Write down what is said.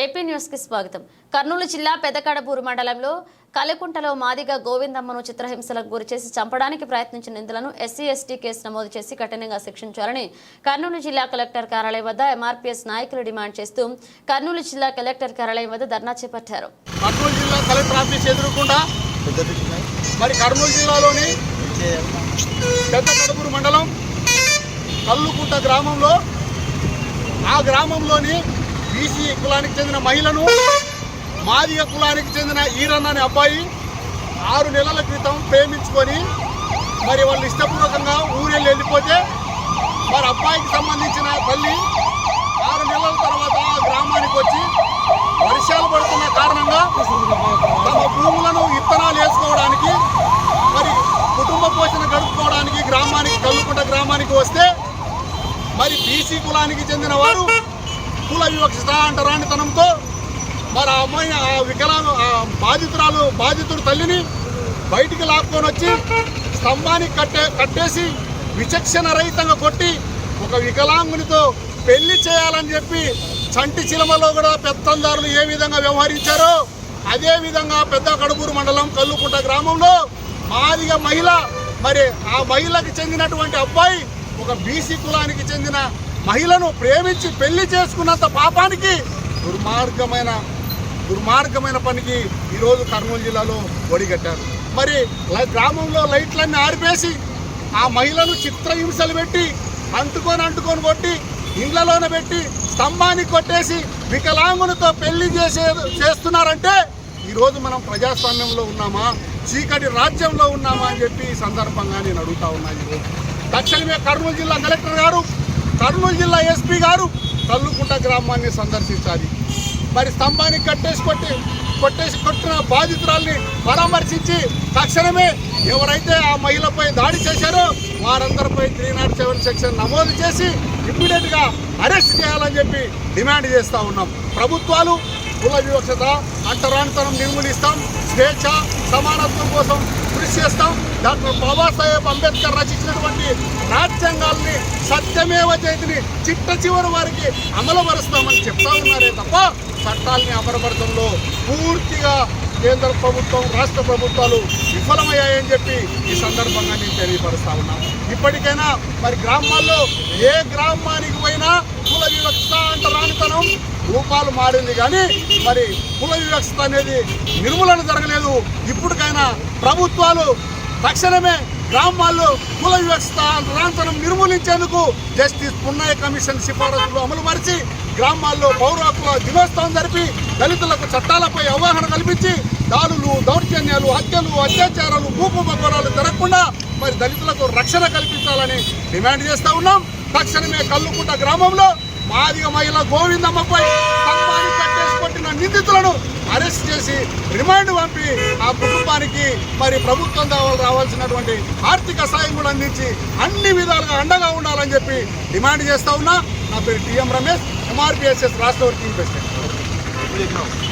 AP న్యూస్కి స్వాగతం. కర్నూలు జిల్లా పెదకడపూరు మండలంలో కలకుంటలో మాదిగ గోవిందమ్మను చిత్రహింసలకు గురి చేసి చంపడానికి ప్రయత్నించిన నిందితులను ఎస్సీ ఎస్టీ కేసు నమోదు చేసి కఠినంగా శిక్షించాలని కర్నూలు జిల్లా కలెక్టర్ కార్యాలయం వద్ద ఎంఆర్పీఎస్ నాయకులు డిమాండ్ చేస్తూ కర్నూలు జిల్లా కలెక్టర్ కార్యాలయం వద్ద ధర్నా చేపట్టారు. కర్నూలు జిల్లా కలెక్టర్ ఆఫీస్ ఎదురుకుండా మరి కర్నూలు జిల్లాలోని మండలం కల్లుకుంట గ్రామంలో ఆ గ్రామంలోని బీసీ కులానికి చెందిన మహిళను మాదిగ కులానికి చెందిన ఈరన్న అనే అబ్బాయి ఆరు నెలల క్రితం ప్రేమించుకొని మరి వాళ్ళు ఇష్టపూర్వకంగా ఊరెళ్ళి వెళ్ళిపోతే మరి అబ్బాయికి సంబంధించిన తల్లి ఆరు నెలల తర్వాత ఆ గ్రామానికి వచ్చి వర్షాలు పడుతున్న కారణంగా తమ భూములను ఇత్తనాలు వేసుకోవడానికి మరి కుటుంబ పోషణ గడుపుకోవడానికి గ్రామానికి కల్లుకుంట గ్రామానికి వస్తే మరి బీసీ కులానికి చెందిన వారు కుల వివక్షత అంటరానితనంతో మరి ఆ అమ్మాయి ఆ వికలాంగ ఆ బాధితురాలు బాధితుడు తల్లిని బయటికి లాక్కొని వచ్చి స్తంభానికి కట్టే కట్టేసి విచక్షణ రహితంగా కొట్టి ఒక వికలాంగునితో పెళ్ళి చేయాలని చెప్పి చంటి చిలమలో కూడా పెత్తందారులు ఏ విధంగా వ్యవహరించారో అదేవిధంగా పెద్ద కడుపూరు మండలం కల్లుకుంట గ్రామంలో మాదిగ మహిళ మరి ఆ మహిళకి చెందినటువంటి అబ్బాయి ఒక బీసీ కులానికి చెందిన మహిళను ప్రేమించి పెళ్ళి చేసుకున్నంత పాపానికి దుర్మార్గమైన దుర్మార్గమైన పనికి ఈరోజు కర్నూలు జిల్లాలో ఒడిగట్టారు. మరి గ్రామంలో లైట్లన్నీ ఆరిపేసి ఆ మహిళను చిత్రహింసలు పెట్టి అంటుకొని అంటుకొని కొట్టి ఇండ్లలోన పెట్టి స్తంభాన్ని కొట్టేసి వికలాంగునితో పెళ్ళి చేసే చేస్తున్నారంటే ఈరోజు మనం ప్రజాస్వామ్యంలో ఉన్నామా? చీకటి రాజ్యంలో ఉన్నామా అని చెప్పి ఈ సందర్భంగా నేను అడుగుతా ఉన్నాను ఈరోజు. తక్షణమే కర్నూలు జిల్లా కలెక్టర్ గారు కర్నూలు జిల్లా ఎస్పీ గారు తల్లుకుంట గ్రామాన్ని సందర్శించాలి మరి స్తంభానికి కట్టేసి కొట్టి కొట్టేసి కొట్టిన బాధితురాల్ని పరామర్శించి తక్షణమే ఎవరైతే ఆ మహిళపై దాడి చేశారో వారందరిపై త్రీ నాట్ సెవెన్ సెక్షన్ నమోదు చేసి ఇమ్మీడియట్గా అరెస్ట్ చేయాలని చెప్పి డిమాండ్ చేస్తా ఉన్నాం. ప్రభుత్వాలు కుల వివక్షత అంటరానితనం నిర్మూలిస్తాం. స్వేచ్ఛ సమానత్వం కోసం కృషి చేస్తాం. డాక్టర్ బాబాసాహెబ్ అంబేద్కర్ రచించినటువంటి రాజ్యాంగాల్ని సత్యమేవ జయతిని చిట్ట చివరి వారికి అమలుపరుస్తామని చెప్తా ఉన్నారే తప్ప చట్టాలని అమలుపరచడంలో పూర్తిగా కేంద్ర ప్రభుత్వం రాష్ట్ర ప్రభుత్వాలు విఫలమయ్యాయని చెప్పి ఈ సందర్భంగా నేను తెలియపరుస్తా ఉన్నాను. ఇప్పటికైనా మరి గ్రామాల్లో ఏ గ్రామానికి పోయినా కుల వివక్ష అంటరానితనం రూపాలు మారింది కానీ మరి కుల వివక్షత అనేది నిర్మూలన జరగలేదు. ఇప్పటికైనా ప్రభుత్వాలు తక్షణమే గ్రామాల్లో కుల వివక్షత రాంతనం నిర్మూలించేందుకు జస్టిస్ పున్నయ్య కమిషన్ సిఫారసులు అమలు పరిచి గ్రామాల్లో పౌర హక్కుల దినోత్సవం జరిపి దళితులకు చట్టాలపై అవగాహన కల్పించి దాడులు దౌర్జన్యాలు హత్యలు అత్యాచారాలు భూకుంభకోణాలు జరగకుండా మరి దళితులకు రక్షణ కల్పించాలని డిమాండ్ చేస్తూ ఉన్నాం. తక్షణమే కల్లుకుంట గ్రామంలో మాదిగ మహిళ గోవిందమ్మపై స్తంభానికి కట్టేసి కొట్టిన నిందితులను అరెస్ట్ చేసి రిమాండ్ పంపి ఆ కుటుంబానికి మరి ప్రభుత్వం రావాల్సినటువంటి ఆర్థిక సాయం కూడా అందించి అన్ని విధాలుగా అండగా ఉండాలని చెప్పి డిమాండ్ చేస్తా ఉన్నా. నా పేరు టిఎం రమేష్ ఎంఆర్పిఎస్ఎస్ రాష్ట్ర వర్కింగ్ ప్రెసిడెంట్.